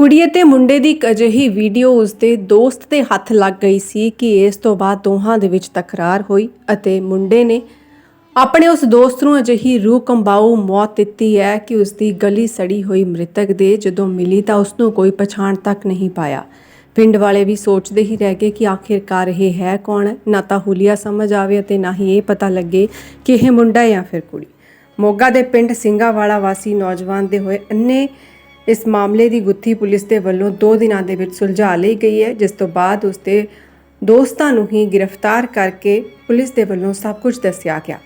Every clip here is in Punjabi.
ਕੁੜੀ ਅਤੇ ਮੁੰਡੇ ਦੀ ਇੱਕ ਅਜਿਹੀ ਵੀਡੀਓ ਉਸਦੇ ਦੋਸਤ ਦੇ ਹੱਥ ਲੱਗ ਗਈ ਸੀ ਕਿ ਇਸ ਤੋਂ ਬਾਅਦ ਦੋਹਾਂ ਦੇ ਵਿੱਚ ਤਕਰਾਰ ਹੋਈ ਅਤੇ ਮੁੰਡੇ ਨੇ ਆਪਣੇ ਉਸ ਦੋਸਤ ਨੂੰ ਅਜਿਹੀ ਰੂਹ ਕੰਬਾਊ ਮੌਤ ਦਿੱਤੀ ਹੈ ਕਿ ਉਸ ਦੀ ਗਲੀ ਸੜੀ ਹੋਈ ਮ੍ਰਿਤਕ ਦੇ ਜਦੋਂ ਮਿਲੀ ਤਾਂ ਉਸ ਨੂੰ ਕੋਈ ਪਛਾਣ ਤੱਕ ਨਹੀਂ ਪਾਇਆ। ਪਿੰਡ ਵਾਲੇ ਵੀ ਸੋਚਦੇ ਹੀ ਰਹਿ ਗਏ ਕਿ ਆਖਿਰਕਾਰ ਇਹ ਹੈ ਕੌਣ? ਨਾ ਤਾਂ ਹੁਲੀਆ ਸਮਝ ਆਵੇ ਅਤੇ ਨਾ ਹੀ ਇਹ ਪਤਾ ਲੱਗੇ ਕਿ ਇਹ ਮੁੰਡਾ ਜਾਂ ਫਿਰ ਕੁੜੀ। ਮੋਗਾ ਦੇ ਪਿੰਡ ਸਿੰਘਾਵਾਲਾ ਵਾਸੀ ਨੌਜਵਾਨ ਦੇ ਹੋਏ ਅੰਨੇ ਇਸ ਮਾਮਲੇ ਦੀ ਗੁੱਥੀ ਪੁਲਿਸ ਦੇ ਵੱਲੋਂ 2 ਦਿਨਾਂ ਦੇ ਵਿੱਚ ਸੁਲਝਾ ਲਈ ਗਈ ਹੈ, ਜਿਸ ਤੋਂ ਬਾਅਦ ਉਸ ਦੇ ਦੋਸਤਾਂ ਨੂੰ ਹੀ ਗ੍ਰਿਫਤਾਰ ਕਰਕੇ ਪੁਲਿਸ ਦੇ ਵੱਲੋਂ ਸਭ ਕੁਝ ਦੱਸਿਆ ਗਿਆ।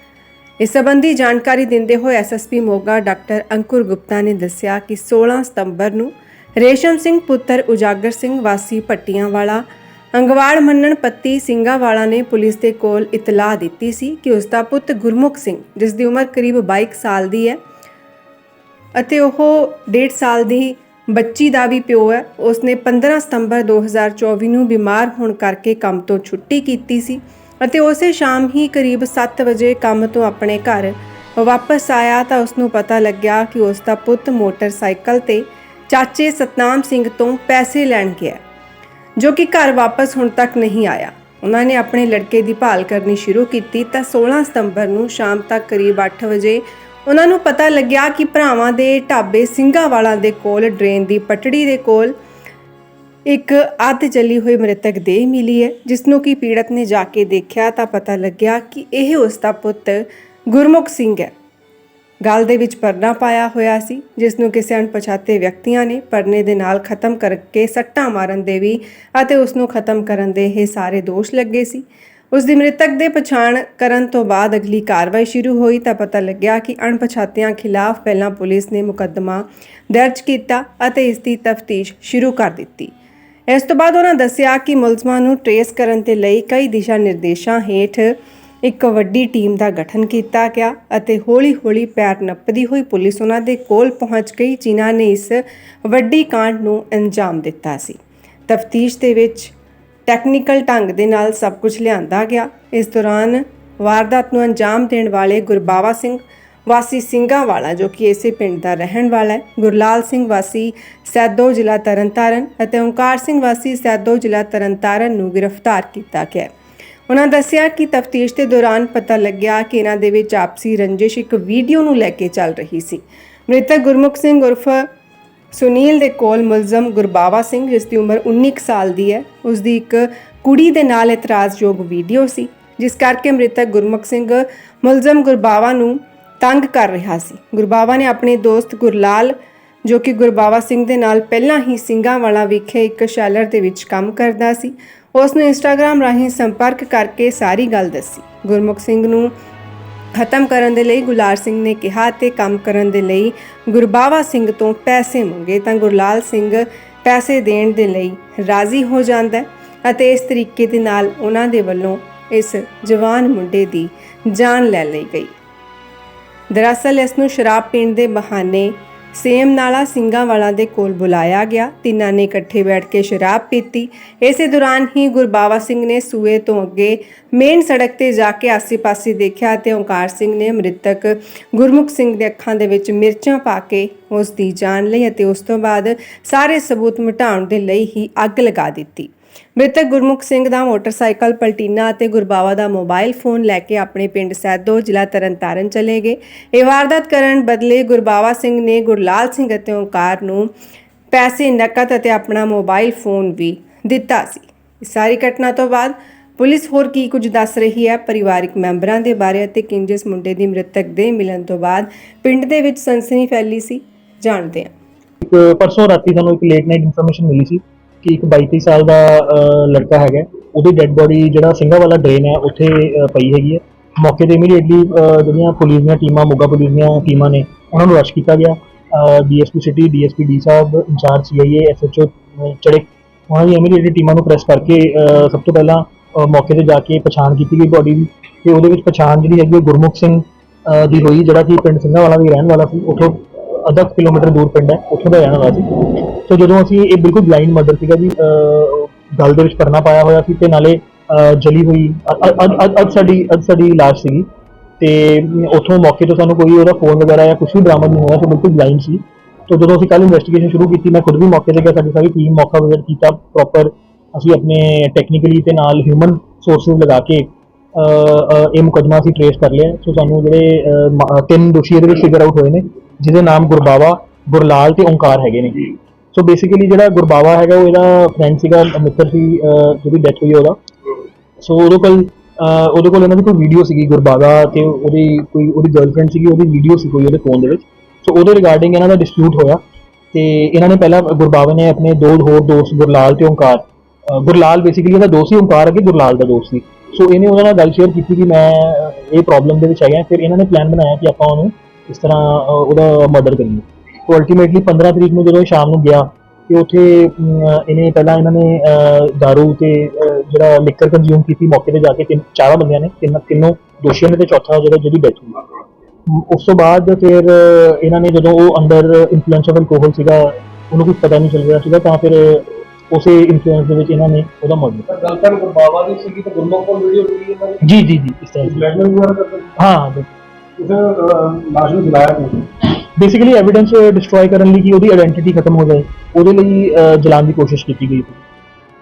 ਇਸ ਸੰਬੰਧੀ ਜਾਣਕਾਰੀ ਦਿੰਦੇ ਹੋਏ ਐਸਐਸਪੀ ਮੋਗਾ ਡਾਕਟਰ ਅੰਕੁਰ ਗੁਪਤਾ ਨੇ ਦੱਸਿਆ ਕਿ 16 ਸਤੰਬਰ ਨੂੰ ਰੇਸ਼ਮ ਸਿੰਘ ਪੁੱਤਰ ਉਜਾਗਰ ਸਿੰਘ ਵਾਸੀ ਪੱਟੀਆਂ ਵਾਲਾ ਅੰਗਵਾੜ ਮੰਨਣ ਪੱਤੀ ਸਿੰਘਾ ਵਾਲਾ ਨੇ ਪੁਲਿਸ ਦੇ ਕੋਲ ਇਤਲਾਹ ਦਿੱਤੀ ਸੀ ਕਿ ਉਸ ਦਾ ਪੁੱਤ ਗੁਰਮੁਖ ਸਿੰਘ ਜਿਸ ਦੀ ਉਮਰ ਕਰੀਬ 22 ਸਾਲ ਦੀ ਹੈ ਅਤੇ ਉਹ 1.5 ਸਾਲ ਦੀ ਬੱਚੀ ਦਾ ਵੀ ਪਿਓ ਹੈ। ਉਸਨੇ 15 ਸਤੰਬਰ 2024 ਨੂੰ ਬਿਮਾਰ ਹੋਣ ਕਰਕੇ ਕੰਮ ਤੋਂ ਛੁੱਟੀ ਕੀਤੀ ਸੀ ਅਤੇ ਉਸੇ ਸ਼ਾਮ ਹੀ ਕਰੀਬ 7 ਵਜੇ ਕੰਮ ਤੋਂ ਆਪਣੇ ਘਰ ਵਾਪਸ ਆਇਆ ਤਾਂ ਉਸ ਨੂੰ ਪਤਾ ਲੱਗਿਆ ਕਿ ਉਸ ਦਾ ਪੁੱਤ ਮੋਟਰਸਾਈਕਲ ਤੇ ਚਾਚੇ ਸਤਨਾਮ ਸਿੰਘ ਤੋਂ ਪੈਸੇ ਲੈਣ ਗਿਆ ਜੋ ਕਿ ਘਰ ਵਾਪਸ ਹੁਣ ਤੱਕ ਨਹੀਂ ਆਇਆ। ਉਹਨਾਂ ਨੇ ਆਪਣੇ ਲੜਕੇ ਦੀ ਭਾਲ ਕਰਨੀ ਸ਼ੁਰੂ ਕੀਤੀ ਤਾਂ 16 ਸਤੰਬਰ ਨੂੰ ਸ਼ਾਮ ਤੱਕ ਕਰੀਬ 8 ਵਜੇ ਉਹਨਾਂ ਨੂੰ ਪਤਾ ਲੱਗਿਆ ਕਿ ਭਰਾਵਾਂ ਦੇ ਢਾਬੇ ਸਿੰਘਾਂ ਸਿੰਘਾਵਾਲਾ ਦੇ ਕੋਲ, ਡਰੇਨ ਦੀ ਪਟੜੀ ਦੇ ਕੋਲ ਇੱਕ ਅੱਧ ਜਲੀ ਹੋਈ ਮ੍ਰਿਤਕ ਦੇਹ ਮਿਲੀ ਹੈ ਜਿਸ ਨੂੰ ਕਿ ਪੀੜਤ ਨੇ ਜਾ ਕੇ ਦੇਖਿਆ ਤਾਂ ਪਤਾ ਲੱਗਿਆ ਕਿ ਇਹ ਉਸ ਦਾ ਪੁੱਤ ਗੁਰਮੁਖ ਸਿੰਘ ਹੈ। ਗਲ ਦੇ ਵਿੱਚ ਪਰਨਾ ਪਾਇਆ ਹੋਇਆ ਸੀ ਜਿਸ ਨੂੰ ਕਿਸੇ ਅਣਪਛਾਤੇ ਵਿਅਕਤੀਆਂ ਨੇ ਪਰਨੇ ਦੇ ਨਾਲ ਖਤਮ ਕਰਕੇ ਸੱਟਾਂ ਮਾਰਨ ਦੇ ਵੀ ਅਤੇ ਉਸ ਨੂੰ ਖਤਮ ਕਰਨ ਦੇ ਇਹ ਸਾਰੇ ਦੋਸ਼ ਲੱਗੇ ਸੀ। ਉਸ ਦੀ ਮ੍ਰਿਤਕ ਦੇ ਪਛਾਣ ਕਰਨ ਤੋਂ ਬਾਅਦ ਅਗਲੀ ਕਾਰਵਾਈ ਸ਼ੁਰੂ ਹੋਈ ਤਾਂ ਪਤਾ ਲੱਗਿਆ ਕਿ ਅਣਪਛਾਤਿਆਂ ਖਿਲਾਫ ਪਹਿਲਾਂ ਪੁਲਿਸ ਨੇ ਮੁਕੱਦਮਾ ਦਰਜ ਕੀਤਾ ਅਤੇ ਇਸ ਦੀ ਤਫਤੀਸ਼ ਸ਼ੁਰੂ ਕਰ ਦਿੱਤੀ। ਇਸ ਤੋਂ ਬਾਅਦ ਉਹਨਾਂ ਦੱਸਿਆ ਕਿ ਮੁਲਜ਼ਮਾਂ ਨੂੰ ਟਰੇਸ ਕਰਨ ਦੇ ਲਈ ਕਈ ਦਿਸ਼ਾ ਨਿਰਦੇਸ਼ਾਂ ਹੇਠ ਇੱਕ ਵੱਡੀ ਟੀਮ ਦਾ ਗਠਨ ਕੀਤਾ ਗਿਆ ਅਤੇ ਹੌਲੀ-ਹੌਲੀ ਪੈਰ ਨੱਪਦੀ ਹੋਈ ਪੁਲਿਸ ਉਹਨਾਂ ਦੇ ਕੋਲ ਪਹੁੰਚ ਗਈ, ਜਿਨ੍ਹਾਂ ਨੇ ਇਸ ਵੱਡੀ ਕਾਂਡ ਨੂੰ ਅੰਜਾਮ ਦਿੱਤਾ ਸੀ। ਤਫਤੀਸ਼ ਦੇ ਵਿੱਚ ਟੈਕਨੀਕਲ ਢੰਗ ਦੇ ਨਾਲ ਸਭ ਕੁਝ ਲਿਆਂਦਾ ਗਿਆ। ਇਸ ਦੌਰਾਨ ਵਾਰਦਾਤ ਨੂੰ ਅੰਜਾਮ ਦੇਣ ਵਾਲੇ ਗੁਰਬਾਵਾ ਸਿੰਘ ਵਾਸੀ ਸਿੰਘਾਵਾਲਾ, ਜੋ ਕਿ ਇਸੇ ਪਿੰਡ ਦਾ ਰਹਿਣ ਵਾਲਾ ਹੈ, ਗੁਰਲਾਲ ਸਿੰਘ ਵਾਸੀ ਸੈਦੋ ਜ਼ਿਲ੍ਹਾ ਤਰਨਤਾਰਨ ਅਤੇ ਓਂਕਾਰ ਸਿੰਘ ਵਾਸੀ ਸੈਦੋ ਜ਼ਿਲ੍ਹਾ ਤਰਨਤਾਰਨ ਨੂੰ ਗ੍ਰਿਫਤਾਰ ਕੀਤਾ ਗਿਆ। ਉਹਨਾਂ ਦੱਸਿਆ ਕਿ ਤਫਤੀਸ਼ ਦੇ ਦੌਰਾਨ ਪਤਾ ਲੱਗਿਆ ਕਿ ਇਹਨਾਂ ਦੇ ਵਿੱਚ ਆਪਸੀ ਰੰਜਿਸ਼ ਇੱਕ ਵੀਡੀਓ ਨੂੰ ਲੈ ਕੇ ਚੱਲ ਰਹੀ ਸੀ। ਮ੍ਰਿਤਕ ਗੁਰਮੁਖ ਸਿੰਘ ਉਰਫ ਸੁਨੀਲ ਦੇ ਕੋਲ ਮੁਲਜ਼ਮ ਗੁਰਬਾਵਾ ਸਿੰਘ, ਜਿਸ ਦੀ ਉਮਰ 19 ਕੁ ਸਾਲ ਦੀ ਹੈ, ਉਸ ਦੀ ਇੱਕ ਕੁੜੀ ਦੇ ਨਾਲ ਇਤਰਾਜ਼ਯੋਗ ਵੀਡੀਓ ਸੀ, ਜਿਸ ਕਰਕੇ ਮ੍ਰਿਤਕ ਗੁਰਮੁਖ ਸਿੰਘ ਮੁਲਜ਼ਮ ਗੁਰਬਾਵਾ ਨੂੰ ਤੰਗ ਕਰ ਰਿਹਾ ਸੀ। ਗੁਰਬਾਵਾ ਨੇ ਆਪਣੇ ਦੋਸਤ ਗੁਰਲਾਲ, ਜੋ ਕਿ ਗੁਰਬਾਵਾ ਸਿੰਘ ਦੇ ਨਾਲ ਪਹਿਲਾਂ ਹੀ ਸਿੰਘਾਂ ਵਾਲਾ ਵਿਖੇ ਇੱਕ ਸ਼ੈਲਰ ਦੇ ਵਿੱਚ ਕੰਮ ਕਰਦਾ ਸੀ, ਉਸ ਨੂੰ ਇੰਸਟਾਗ੍ਰam ਰਾਹੀਂ ਸੰਪਰਕ ਕਰਕੇ ਸਾਰੀ ਗੱਲ ਦੱਸੀ। ਗੁਰਮੁਖ ਸਿੰਘ ਨੂੰ ਖਤਮ ਕਰਨ ਦੇ ਲਈ ਗੁਲਾਰ ਸਿੰਘ ਨੇ ਕਿਹਾ ਤੇ ਕੰਮ ਕਰਨ ਦੇ ਲਈ ਗੁਰਬਾਵਾ ਸਿੰਘ ਤੋਂ ਪੈਸੇ ਮੰਗੇ ਤਾਂ ਗੁਰਲਾਲ ਸਿੰਘ ਪੈਸੇ ਦੇਣ ਦੇ ਲਈ ਰਾਜ਼ੀ ਹੋ ਜਾਂਦਾ ਹੈ ਅਤੇ ਇਸ ਤਰੀਕੇ ਦੇ ਨਾਲ ਉਹਨਾਂ ਦੇ ਵੱਲੋਂ ਇਸ ਜਵਾਨ ਮੁੰਡੇ ਦੀ ਜਾਨ ਲੈ ਲਈ ਗਈ। ਦਰਅਸਲ ਇਸ ਨੂੰ ਸ਼ਰਾਬ ਪੀਣ ਦੇ ਬਹਾਨੇ ਸੇਮ ਨਾਲਾ ਸਿੰਘਾਂ ਵਾਲਾ ਦੇ ਕੋਲ ਬੁਲਾਇਆ ਗਿਆ। ਤਿੰਨਾਂ ਨੇ ਇਕੱਠੇ ਬੈਠ ਕੇ ਸ਼ਰਾਬ ਪੀਤੀ। ਇਸੇ ਦੌਰਾਨ ਹੀ ਗੁਰਬਾਵਾ ਸਿੰਘ ਨੇ ਸੂਏ ਤੋਂ ਅੱਗੇ ਮੇਨ ਸੜਕ ਤੇ ਜਾ ਕੇ ਆਸੇ-ਪਾਸੇ ਦੇਖਿਆ ਤੇ ਓਂਕਾਰ ਸਿੰਘ ਨੇ ਮ੍ਰਿਤਕ ਗੁਰਮੁਖ ਸਿੰਘ ਦੇ ਅੱਖਾਂ ਦੇ ਵਿੱਚ ਮਿਰਚਾਂ ਪਾ ਕੇ ਉਸ ਦੀ ਜਾਨ ਲਈ ਅਤੇ ਉਸ ਤੋਂ ਬਾਅਦ ਸਾਰੇ ਸਬੂਤ ਮਿਟਾਉਣ ਦੇ ਲਈ ਹੀ ਅੱਗ ਲਗਾ ਦਿੱਤੀ। ਮ੍ਰਿਤਕ ਗੁਰਮੁਖ ਸਿੰਘ ਦਾ ਮੋਟਰਸਾਈਕਲ ਪਲਟੀਨਾ ਅਤੇ ਗੁਰਬਾਵਾ ਦਾ ਮੋਬਾਈਲ ਫੋਨ ਲੈ ਕੇ ਆਪਣੇ ਪਿੰਡ ਸੈਦੋ ਜ਼ਿਲ੍ਹਾ ਤਰਨਤਾਰਨ ਚਲੇ ਗਏ। ਇਹ ਵਾਰਦਾਤ ਕਰਨ ਬਦਲੇ ਗੁਰਬਾਵਾ ਸਿੰਘ ਨੇ ਗੁਰਲਾਲ ਸਿੰਘ ਅਤੇ ਓਂਕਾਰ ਨੂੰ ਪੈਸੇ, ਨਕਦ ਅਤੇ ਆਪਣਾ ਮੋਬਾਈਲ ਫੋਨ ਵੀ ਦਿੱਤਾ ਸੀ। ਇਸ ਸਾਰੀ ਘਟਨਾ ਤੋਂ ਬਾਅਦ ਪੁਲਿਸ ਹੋਰ ਕੀ ਕੁਝ ਦੱਸ ਰਹੀ ਹੈ? ਪਰਿਵਾਰਕ ਮੈਂਬਰਾਂ ਦੇ ਬਾਰੇ ਅਤੇ ਕਿੰਜਸ ਮੁੰਡੇ ਦੀ ਮ੍ਰਿਤਕ ਦੇ ਮਿਲਣ ਤੋਂ ਬਾਅਦ ਪਿੰਡ ਦੇ ਵਿੱਚ ਸਨਸਨੀ ਫੈਲੀ ਸੀ। ਜਾਣਦੇ ਹਾਂ। ਇੱਕ ਪਰਸੋਂ ਰਾਤੀ ਸਾਨੂੰ ਇੱਕ ਲੇਟ ਨਾਈਟ ਇਨਫੋਰਮੇਸ਼ਨ ਮਿਲੀ ਸੀ। ਕਿ ਇੱਕ 22 ਸਾਲ ਦਾ ਅਹ, ਲੜਕਾ ਹੈਗਾ ਹੈ। ਉਹਦੀ ਡੈੱਡ ਬੋਡੀ ਜਿਹੜਾ ਸਿੰਘਾ ਵਾਲਾ ਡਰੇਨ ਹੈ ਉੱਥੇ ਅਹ, ਪਈ ਹੈਗੀ ਹੈ। ਮੌਕੇ ਤੇ ਇਮੀਡੀਏਟਲੀ ਜਿਹੜੀਆਂ ਪੁਲਿਸ ਦੀਆਂ ਟੀਮਾਂ ਮੋਗਾ ਪੁਲਿਸ ਦੀਆਂ ਟੀਮਾਂ ਨੇ ਉਹਨਾਂ ਨੂੰ ਰਸ਼ ਕੀਤਾ ਗਿਆ। ਡੀਐਸਪੀ ਸਿਟੀ ਡੀਐਸਪੀ ਡੀ ਸਾਹਿਬ ਇੰਚਾਰਜ ਸੀਆਈਏ ਐਸਐਚਓ ਚੜੇ ਉਹਨਾਂ ਦੀ ਇਮੀਡੀਏਟਲੀ ਟੀਮਾਂ ਨੂੰ ਪ੍ਰੈਸ ਕਰਕੇ ਅਹ, ਸਭ ਤੋਂ ਪਹਿਲਾਂ ਅਹ, ਮੌਕੇ ਤੇ ਜਾ ਕੇ ਪਛਾਣ ਕੀਤੀ ਗਈ ਬੋਡੀ ਦੀ। ਤੇ ਉਹਦੇ ਵਿੱਚ ਪਛਾਣ ਜਿਹੜੀ ਹੈਗੀ ਉਹ ਗੁਰਮੁਖ ਸਿੰਘ ਅਹ, ਦੀ ਹੋਈ ਜਿਹੜਾ ਕਿ ਪਿੰਡ ਸਿੰਘਾ ਵਾਲਾ ਵੀ ਰਹਿਣ ਵਾਲਾ ਸੀ ਉੱਥੋਂ ਅੱਧਾ ਕੁ ਕਿਲੋਮੀਟਰ ਦੂਰ ਪਿੰਡ ਹੈ ਉੱਥੋਂ ਦਾ ਰਹਿਣ ਵਾਲਾ ਸੀ। ਸੋ ਜਦੋਂ ਅਸੀਂ ਇਹ ਬਿਲਕੁਲ ਬਲਾਈਂਡ ਮਰਡਰ ਸੀਗਾ ਜੀ ਅਹ, ਗਲ ਦੇ ਵਿੱਚ ਪਰਨਾ ਪਾਇਆ ਹੋਇਆ ਸੀ ਤੇ ਨਾਲੇ ਜਲੀ ਹੋਈ ਅੱਜ ਅ- ਸਾਡੀ ਅੱਜ ਸਾਡੀ ਲਾਸ਼ ਸੀਗੀ। ਤੇ ਉੱਥੋਂ ਮੌਕੇ ਤੋਂ ਸਾਨੂੰ ਕੋਈ ਉਹਦਾ ਫੋਨ ਵਗੈਰਾ ਜਾਂ ਕੁਝ ਵੀ ਬਰਾਮਦ ਨਹੀਂ ਹੋਇਆ ਸੋ ਬਿਲਕੁਲ ਬਲਾਈਂਡ ਸੀ। ਤੋ ਜਦੋਂ ਅਸੀਂ ਕੱਲ ਇਨਵੈਸਟੀਗੇਸ਼ਨ ਸ਼ੁਰੂ ਕੀਤੀ ਮੈਂ ਖੁਦ ਵੀ ਮੌਕੇ ਤੇ ਗਿਆ ਸਾਡੀ ਸਾਰੀ ਟੀਮ ਮੌਕਾ ਵਿਜ਼ਿਟ ਕੀਤਾ ਪ੍ਰੋਪਰ ਅਸੀਂ ਆਪਣੇ ਟੈਕਨੀਕਲੀ ਤੇ ਨਾਲ ਹਿਊਮਨ ਸੋਰਸਸ ਲਗਾ ਕੇ ਇਹ ਮੁਕੱਦਮਾ ਅਸੀਂ ਟ੍ਰੇਸ ਕਰ ਲਿਆ। ਸੋ ਸਾਨੂੰ ਜਿਹੜੇ ਤਿੰਨ ਦੋਸ਼ੀ ਇਹਦੇ ਵਿੱਚ ਫਿਗਰ ਆਊਟ ਹੋਏ ਨੇ। ਜਿਹਦੇ ਨਾਮ ਗੁਰਬਾਵਾ ਗੁਰਲਾਲ ਤੇ ਓਂਕਾਰ ਹੈਗੇ ਨੇ। ਸੋ ਬੇਸਿਕਲੀ ਜਿਹੜਾ ਗੁਰਬਾਵਾ ਹੈਗਾ ਉਹ ਇਹਦਾ ਫਰੈਂਡ ਸੀਗਾ ਮਿੱਤਰ ਸੀ ਜਿਹਦੀ ਡੈਥ ਹੋਈ ਹੈ ਉਹਦਾ। ਸੋ ਉਹਦੇ ਕੋਲ ਉਹਦੇ ਕੋਲ ਇਹਨਾਂ ਦੀ ਕੋਈ ਵੀਡੀਓ ਸੀਗੀ ਗੁਰਬਾਵਾ ਤੇ ਉਹਦੀ ਕੋਈ ਉਹਦੀ ਗਰਲਫ੍ਰੈਂਡ ਸੀਗੀ ਉਹਦੀ ਵੀਡੀਓ ਸੀ ਕੋਈ ਉਹਦੇ ਫੋਨ ਦੇ ਵਿੱਚ। ਸੋ ਉਹਦੇ ਰਿਗਾਰਡਿੰਗ ਇਹਨਾਂ ਦਾ ਡਿਸਪਿਊਟ ਹੋਇਆ। ਤੇ ਇਹਨਾਂ ਨੇ ਪਹਿਲਾਂ ਗੁਰਬਾਵਾ ਨੇ ਆਪਣੇ ਦੋ ਹੋਰ ਦੋਸਤ ਗੁਰਲਾਲ ਤੇ ਓਂਕਾਰ ਗੁਰਲਾਲ ਬੇਸਿਕਲੀ ਇਹਦਾ ਦੋਸਤ ਸੀ ਓਂਕਾਰ ਅੱਗੇ ਗੁਰਲਾਲ ਦਾ ਦੋਸਤ ਸੀ। ਸੋ ਇਹਨੇ ਉਹਨਾਂ ਨਾਲ ਗੱਲ ਸ਼ੇਅਰ ਕੀਤੀ ਕਿ ਮੈਂ ਇਹ ਪ੍ਰੋਬਲਮ ਦੇ ਵਿੱਚ ਹੈਗਾ ਫਿਰ ਇਹਨਾਂ ਨੇ ਪਲਾਨ ਬਣਾਇਆ ਕਿ ਆਪਾਂ ਉਹਨੂੰ ਇਸ ਤਰ੍ਹਾਂ ਉਹਦਾ ਮਰਡਰ ਕਰੀਏ ਸੋ ਅਲਟੀਮੇਟਲੀ 15 ਤਰੀਕ ਨੂੰ ਜਦੋਂ ਸ਼ਾਮ ਨੂੰ ਗਿਆ ਤੇ ਉੱਥੇ ਇਹਨੇ ਪਹਿਲਾਂ ਇਹਨਾਂ ਨੇ ਦਾਰੂ ਤੇ ਜਿਹੜਾ ਲਿਕਰ ਕੰਜ਼ਿਊਮ ਕੀਤੀ ਮੌਕੇ ਤੇ ਜਾ ਕੇ ਤਿੰਨ ਚਾਰਾਂ ਬੰਦਿਆਂ ਨੇ ਤਿੰਨ ਤਿੰਨੋਂ ਦੋਸ਼ੀਆਂ ਨੇ ਤੇ ਚੌਥਾ ਜਿਹੜਾ ਜਿਹਦੀ ਡੈਥ ਹੋਈ। ਉਸ ਤੋਂ ਬਾਅਦ ਫਿਰ ਇਹਨਾਂ ਨੇ ਜਦੋਂ ਉਹ ਅੰਡਰ ਇਨਫਲੂਐਂਸ ਆਫ ਅਲਕੋਹਲ ਸੀਗਾ ਉਹਨੂੰ ਕੁਝ ਪਤਾ ਨਹੀਂ ਚੱਲ ਰਿਹਾ ਸੀਗਾ ਤਾਂ ਫਿਰ ਉਸੇ ਇਨਫਲੂਐਂਸ ਦੇ ਵਿੱਚ ਇਹਨਾਂ ਨੇ ਉਹਦਾ ਮਰਡਰ ਗਲਤਨ ਗੁਰਬਾਵਾ ਦੀ ਸੀਗੀ ਤੇ ਗੁਰਮੁਖ ਕੋਲ ਵੀਡੀਓ ਇਹਨਾਂ ਦੀ ਜੀ ਜੀ ਜੀ ਇਸ ਤਰ੍ਹਾਂ। ਹਾਂ ਕਿਸੇ ਲਾਸ਼ ਨੂੰ ਜਲਾਇਆ ਨਹੀਂ ਬੇਸਿਕਲੀ ਐਵੀਡੈਂਸ ਡਿਸਟਰੋਏ ਕਰਨ ਲਈ ਕਿ ਉਹਦੀ ਆਇਡੈਂਟੀਟੀ ਖਤਮ ਹੋ ਜਾਏ ਉਹਦੇ ਲਈ ਅਹ, ਜਲਾਉਣ ਦੀ ਕੋਸ਼ਿਸ਼ ਕੀਤੀ ਗਈ। ਸੀ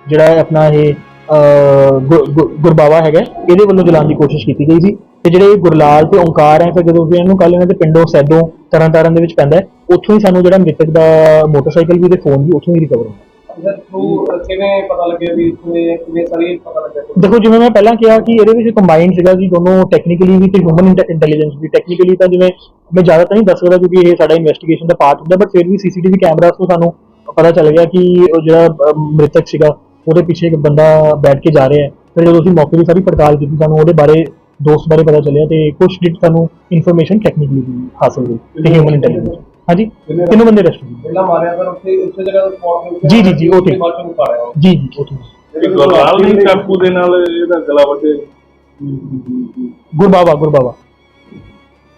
ਜਿਹੜਾ ਇਹ ਆਪਣਾ ਇਹ ਅਹ, ਗੁਰ- ਗੁਰ- ਗੁਰਬਾਵਾ ਹੈਗਾ ਇਹਦੇ ਵੱਲੋਂ ਜਲਾਉਣ ਦੀ ਕੋਸ਼ਿਸ਼ ਕੀਤੀ ਗਈ ਸੀ। ਤੇ ਜਿਹੜੇ ਗੁਰਲਾਲ ਤੇ ਓਂਕਾਰ ਹੈ ਫਿਰ ਜਦੋਂ ਵੀ ਇਹਨੂੰ ਕੱਲ ਇਹਨਾਂ ਦੇ ਪਿੰਡੋਂ ਸੈਦੋਂ ਤਰਨਤਾਰਨ ਦੇ ਵਿੱਚ ਪੈਂਦਾ ਹੈ ਉੱਥੋਂ ਹੀ ਸਾਨੂੰ ਜਿਹੜਾ ਮ੍ਰਿਤਕ ਦਾ ਮੋਟਰਸਾਈਕਲ ਵੀ ਤੇ ਫੋਨ ਵੀ ਉੱਥੋਂ ਹੀ ਰਿਕਵਰ ਹੁੰਦਾ ਕਿਵੇਂ ਪਤਾ ਲੱਗਿਆ ਵੀ ਕਿਵੇਂ ਕਿਵੇਂ ਸਾਰੀ ਪਤਾ ਲੱਗਿਆ? ਦੇਖੋ, ਜਿਵੇਂ ਮੈਂ ਪਹਿਲਾਂ ਕਿਹਾ ਕਿ ਇਹਦੇ ਵਿੱਚ ਕੰਬਾਈਨਡ ਸੀਗਾ ਜੀ ਦੋਨੋਂ ਟੈਕਨੀਕਲੀ ਵੀ ਤੇ ਹਿਊਮਨ ਇੰਟੈਲੀਜੈਂਸ ਵੀ। ਟੈਕਨੀਕਲੀ ਤਾਂ ਜਿਵੇਂ ਮੈਂ ਜ਼ਿਆਦਾ ਤਾਂ ਨਹੀਂ ਦੱਸ ਸਕਦਾ ਕਿਉਂਕਿ ਇਹ ਸਾਡਾ ਇਨਵੈਸਟੀਗੇਸ਼ਨ ਦਾ ਪਾਰਟ ਹੁੰਦਾ ਬਟ ਫਿਰ ਵੀ ਸੀਸੀਟੀਵੀ ਕੈਮਰਾਸ ਤੋਂ ਸਾਨੂੰ ਪਤਾ ਚੱਲ ਗਿਆ ਕਿ ਉਹ ਜਿਹੜਾ ਮ੍ਰਿਤਕ ਸੀਗਾ, ਉਹਦੇ ਪਿੱਛੇ ਇੱਕ ਬੰਦਾ ਬੈਠ ਕੇ ਜਾ ਰਿਹਾ ਹੈ। ਫਿਰ ਜਦੋਂ ਅਸੀਂ ਮੌਕੇ ਦੀ ਸਾਰੀ ਪੜਤਾਲ ਕੀਤੀ, ਸਾਨੂੰ ਉਹਦੇ ਬਾਰੇ, ਦੋਸਤ ਬਾਰੇ ਪਤਾ ਚੱਲਿਆ ਤੇ ਕੁਝ ਡਿਟ ਸਾਨੂੰ ਇਨਫੋਰਮੇਸ਼ਨ ਟੈਕਨੀਕਲੀ ਹਾਸਲ ਹੋਈ, ਤੇ ਹਿਊਮਨ ਇੰਟੈਲੀਜੈਂਸ ਹਾਂਜੀ ਤਿੰਨੋਂ ਬੰਦੇ ਅਰੈਸਟ ਹੋਏ ਪਹਿਲਾਂ ਮਾਰਿਆ ਤਾਂ ਉੱਥੇ ਉੱਥੇ ਜਗ੍ਹਾ ਤੇ ਸਪੌਟ ਤੇ ਜੀ, ਜੀ, ਜੀ, ਉੱਥੇ। ਬਾਅਦ ਚੋਂ ਮਾਰਿਆ ਜੀ ਜੀ ਉੱਥੇ। ਗੁਰਲਾਲ ਦੀ ਚਾਕੂ ਦੇ ਨਾਲ ਇਹਦਾ ਗਲਾ ਵੱਟੇ ਗੁਰਬਾਵਾ ਗੁਰਬਾਵਾ।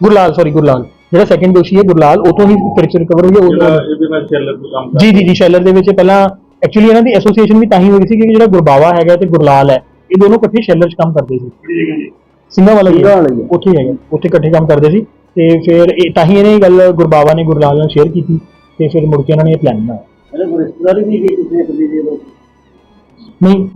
ਗੁਰਲਾਲ ਸੌਰੀ ਗੁਰਲਾਲ। ਜਿਹੜਾ ਸੈਕੰਡ ਦੋਸ਼ੀ ਹੈ ਗੁਰਲਾਲ ਉਤੋਂ ਹੀ ਪਿਕਚਰ ਰਿਕਵਰ ਹੋਈ ਹੈ ਇਹਦੇ ਨਾਲ ਚੱਲਣ ਦਾ ਕੰਮ ਜੀ ਜੀ ਜੀ ਸ਼ੈਲਰ ਦੇ ਵਿੱਚ ਪਹਿਲਾਂ ਐਕਚੁਅਲੀ ਇਹਨਾਂ ਦੀ ਐਸੋਸੀਏਸ਼ਨ ਵੀ ਤਾਂ ਹੀ ਹੋਈ ਸੀ ਕਿ ਜਿਹੜਾ ਗੁਰਬਾਵਾ ਹੈਗਾ ਤੇ ਗੁਰਲਾਲ ਹੈ ਇਹ ਦੋਨੋਂ ਇਕੱਠੇ ਸ਼ੈਲਰ 'ਚ ਕੰਮ ਕਰਦੇ ਸੀ। ਸਿੰਘਾਂ ਵਾਲਾ ਹੈ। ਉੱਥੇ ਹੀ ਹੈਗਾ। ਉੱਥੇ ਇਕੱਠੇ ਕੰਮ ਕਰਦੇ ਸੀ। ਤੇ ਫਿਰ ਇਹ ਤਾਂ ਹੀ ਇਹਨੇ ਇਹ ਗੱਲ ਗੁਰਬਾਵਾ ਨੇ ਗੁਰਲਾਲ ਨਾਲ ਸ਼ੇਅਰ ਕੀਤੀ ਤੇ ਫਿਰ ਮੁੜ ਕੇ ਇਹਨਾਂ ਨੇ ਇਹ ਪਲਾਨ ਬਣਾਇਆ। ਰਿਸ਼ਤੇਦਾਰੀ ਵੀ ਕਿਸੇ ਇੱਕ ਦੀ ਨਹੀਂ।